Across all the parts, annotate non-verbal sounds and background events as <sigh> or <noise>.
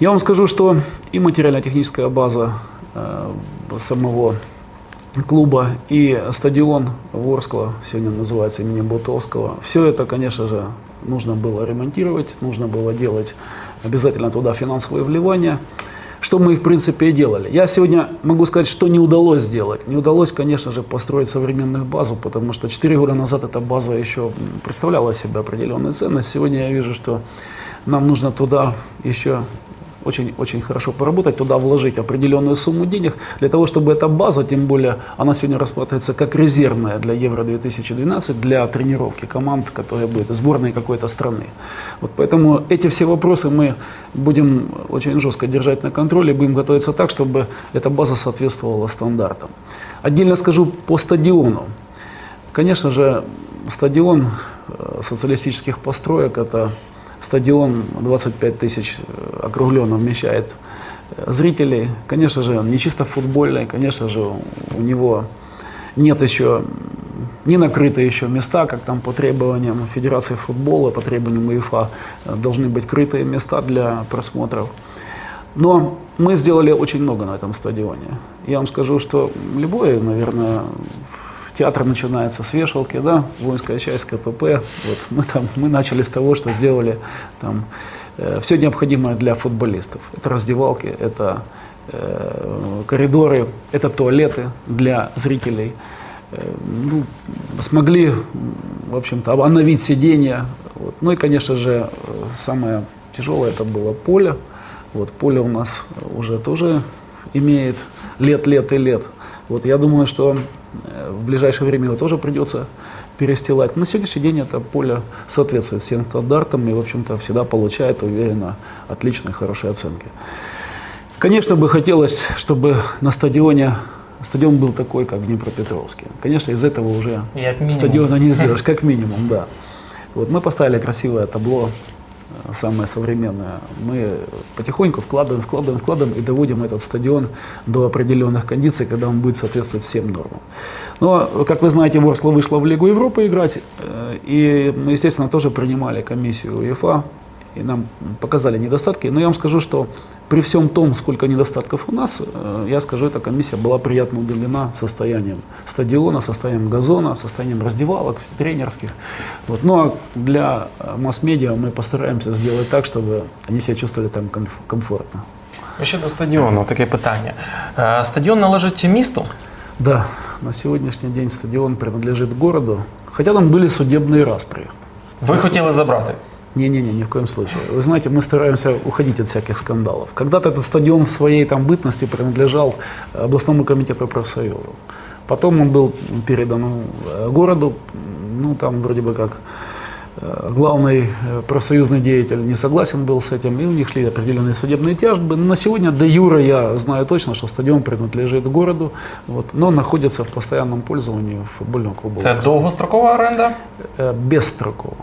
Я вам скажу, что и материально-техническая база э, самого клуба и стадион Ворскла, сегодня называется имени Бутовского, все это, конечно же, нужно было ремонтировать, нужно было делать обязательно туда финансовые вливания, что мы, в принципе, и делали. Я сегодня могу сказать, что не удалось сделать. Не удалось, конечно же, построить современную базу, потому что 4 года назад эта база еще представляла себе определенную ценность. Сегодня я вижу, что нам нужно туда еще очень, очень хорошо поработать, туда вложить определенную сумму денег, для того, чтобы эта база, тем более она сегодня рассматривается как резервная для Евро-2012, для тренировки команд, которые будут сборной какой-то страны. Вот поэтому эти все вопросы мы будем очень жестко держать на контроле, будем готовиться так, чтобы эта база соответствовала стандартам. Отдельно скажу по стадиону. Конечно же, стадион э, социалистических построек – это Стадион 25 тысяч э, округленно вмещает э, зрителей. Конечно же, он не чисто футбольный, конечно же, у него нет еще, не накрыты еще места, как там по требованиям Федерации футбола, по требованиям УЕФА э, должны быть крытые места для просмотров. Но мы сделали очень много на этом стадионе. Я вам скажу, что любой, наверное, театр начинается с вешалки, да, воинская часть КПП. Вот мы там мы начали с того, что сделали там э, все необходимое для футболистов. Это раздевалки, это э, коридоры, это туалеты для зрителей. Э, ну, смогли, в общем-то, обновить сиденья. Вот. Ну и, конечно же, э, самое тяжелое это было поле. Вот поле у нас уже тоже имеет лет, лет и лет. Вот я думаю, что э, в ближайшее время его тоже придется перестилать. На сегодняшний день это поле соответствует всем стандартам и, в общем-то, всегда получает, уверенно, отличные, хорошие оценки. Конечно, бы хотелось, чтобы на стадионе стадион был такой, как в Днепропетровске. Конечно, из этого уже стадиона не <laughs> сделаешь, как минимум, да. Вот мы поставили красивое табло самое современное, мы потихоньку вкладываем, вкладываем, вкладываем и доводим этот стадион до определенных кондиций, когда он будет соответствовать всем нормам. Но, как вы знаете, Ворскла вышла в Лигу Европы играть, э, и мы, естественно, тоже принимали комиссию УЕФА и нам показали недостатки. Но я вам скажу, что при всем том, сколько недостатков у нас, э, я скажу, эта комиссия была приятно удивлена состоянием стадиона, состоянием газона, состоянием раздевалок тренерских. Вот. Ну а для э, масс-медиа мы постараемся сделать так, чтобы они себя чувствовали там комфортно. Щодо стадіону, таке питання. Стадіон належить місту? Да, на сегодняшний день стадион принадлежит городу, хотя там были судебные распри. Ви хотіли забрати? Не-не-не, ни в коем случае. Вы знаете, мы стараемся уходить от всяких скандалов. Когда-то этот стадион в своей там бытности принадлежал областному комитету профсоюзов. Потом он был передан э, городу, ну там вроде бы как э, главный э, профсоюзный деятель не согласен был с этим, и у них шли определенные судебные тяжбы. Но на сегодня до юра я знаю точно, что стадион принадлежит городу, вот, но находится в постоянном пользовании футбольного клуба. Это долгострокова оренда? Бесстроково.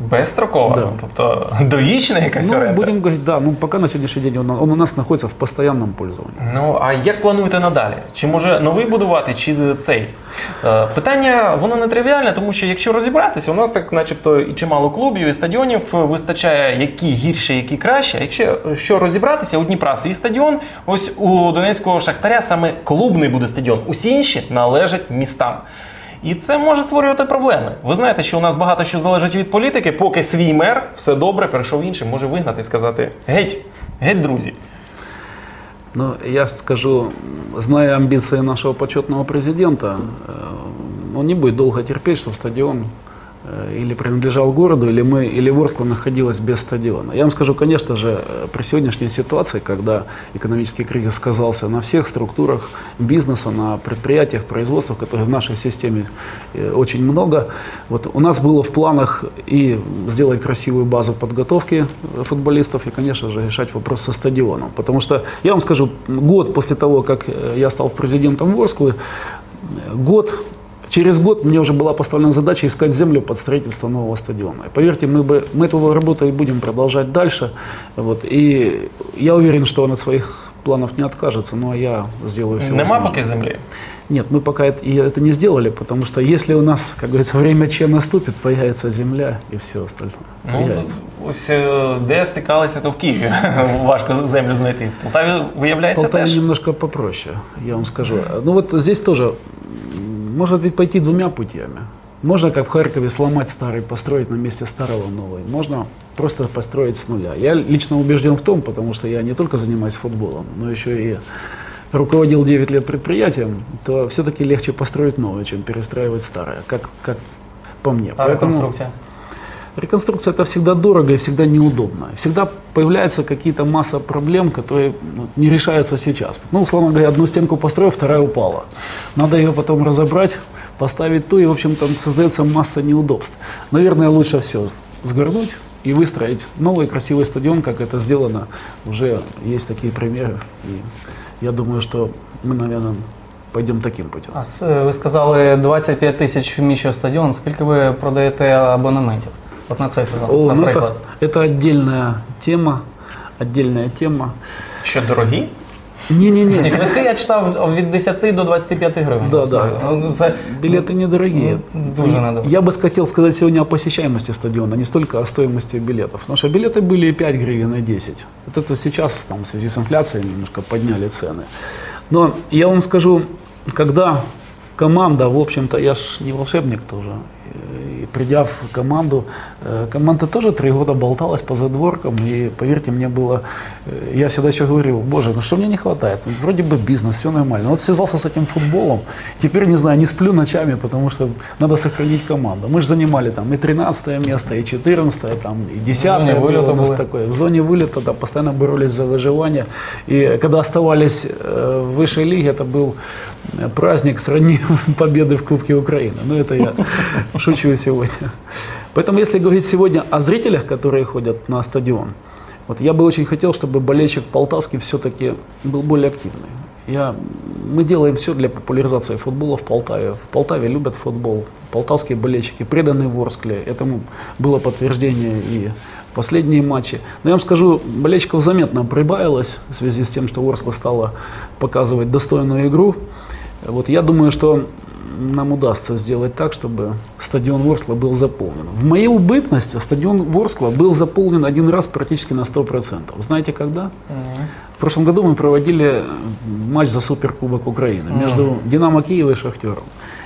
Безстроково? Да. Тобто <laughs> довічна якась ну, оренда? Будемо говорити, да, ну поки на сьогоднішній день он у нас знаходиться в постійному пользуванні. Ну а як плануєте надалі? Чи може новий будувати, чи цей? Е, питання воно не тривіальне, тому що якщо розібратися, у нас так, начебто, і чимало клубів і стадіонів вистачає, які гірше, які краще. Якщо що розібратися, у Дніпра свій стадіон, ось у Донецького Шахтаря саме клубний буде стадіон. Усі інші належать містам. І це може створювати проблеми. Ви знаєте, що у нас багато що залежить від політики, поки свій мер все добре, перейшов іншим, може вигнати і сказати: геть, геть, друзі. Ну, я скажу, зная амбиции нашего почетного президента, он не будет долго терпеть, что стадион или принадлежал городу, или мы, или Ворскла находилась без стадиона. Я вам скажу, конечно же, э, при сегодняшней ситуации, когда экономический кризис сказался на всех структурах бизнеса, на предприятиях, производствах, которые в нашей системе э, очень много, вот у нас было в планах и сделать красивую базу подготовки футболистов, и, конечно же, решать вопрос со стадионом. Потому что, я вам скажу, год после того, как я стал президентом Ворсклы, год Через год мне уже была поставлена задача искать землю под строительство нового стадиона. И поверьте, мы, бы, мы эту работу и будем продолжать дальше. Вот. И я уверен, что он от своих планов не откажется, но я сделаю все. Нема поки землі? Нет, мы пока это, и это не сделали, потому что если у нас, как говорится, время Че наступит, появится земля и все остальное. Ну, Появится. тут ось е, де стикалися, то в Києві. <laughs> Важко землю знайти. В Полтаві виявляється Полтава теж. немножко попроще, я вам скажу. Ну вот здесь тоже м, может ведь пойти двумя путями. Можно, как в Харькове, сломать старый, построить на месте старого новый. Можно просто построить с нуля. Я лично убежден в том, потому что я не только занимаюсь футболом, но еще и руководил 9 лет предприятием, то все-таки легче построить новое, чем перестраивать старое, как, как по мне. А реконструкція? Реконструкция это всегда дорого и всегда неудобно. Всегда появляются какие-то масса проблем, которые ну, не решаются сейчас. Ну, условно говоря, одну стенку построил, вторая упала. Надо ее потом разобрать, поставить ту, и, в общем, там создается масса неудобств. Наверное, лучше все сгорнуть и выстроить новый красивый стадион, как это сделано. Уже есть такие примеры. И я думаю, что мы, наверное, пойдем таким путем. А с- ви сказали 25 тисяч вміщує стадіон. Скільки ви продаєте абонементів? От на цей сезон, О, ну наприклад. это, это отдельная тема, отдельная тема. Що дорогі? Ні, Не-не-не, Квитки я читав від 10 до 25 гривень. Да, да. Ну, Це билеты недорогие. ну, дуже надо. Я бы хотел сказать сегодня о посещаемости стадиона, не столько о стоимости билетов. Потому что билеты были и 5 гривен, и 10. Вот это сейчас там, в связи с инфляцией немножко подняли цены. Но я вам скажу, когда команда, в общем-то, я ж не волшебник тоже, и придя в команду, э, команда тоже три года болталась по задворкам, и поверьте, мне было, э, я всегда еще говорил, боже, ну что мне не хватает? Вроде бы бизнес, все нормально. Вот связался с этим футболом, теперь, не знаю, не сплю ночами, потому что надо сохранить команду. Мы же занимали там и 13 место, и 14 там, и 10 зоне было вылета у нас были. такое. В зоне вылета, да, постоянно боролись за выживание. И когда оставались э, в высшей лиге, это был праздник сродни <laughs> победы в Кубке Украины. Ну, это я <laughs> шучу сегодня. Поэтому, если говорить сегодня о зрителях, которые ходят на стадион, вот я бы очень хотел, чтобы болельщик полтавский все-таки был более активный. Я, мы делаем все для популяризации футбола в Полтаве. В Полтаве любят футбол. Полтавские болельщики преданы Ворскле. Этому было подтверждение и в последние матчи. Но я вам скажу, болельщиков заметно прибавилось в связи с тем, что Ворскла стала показывать достойную игру. Вот я думаю, что нам удастся сделать так, чтобы стадион Ворскла был заполнен. В мою бытность стадион Ворскла был заполнен один раз практически на 100%. Знаете когда? В прошлом году мы проводили матч за Суперкубок Украины между Динамо Киев и Шахтером.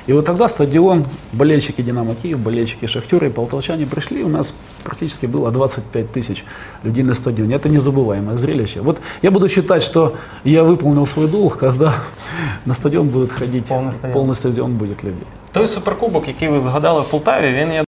И вот тогда стадион, болельщики Динамо Киев, болельщики Шахтера и полтавчане пришли, у нас практически было 25 тысяч людей на стадионе. Это незабываемое зрелище. Вот я буду считать, что я выполнил свой долг, когда на стадион будут ходить, Полный стадион. полный стадион будет людей. Той суперкубок, який ви згадали в Полтаві, він є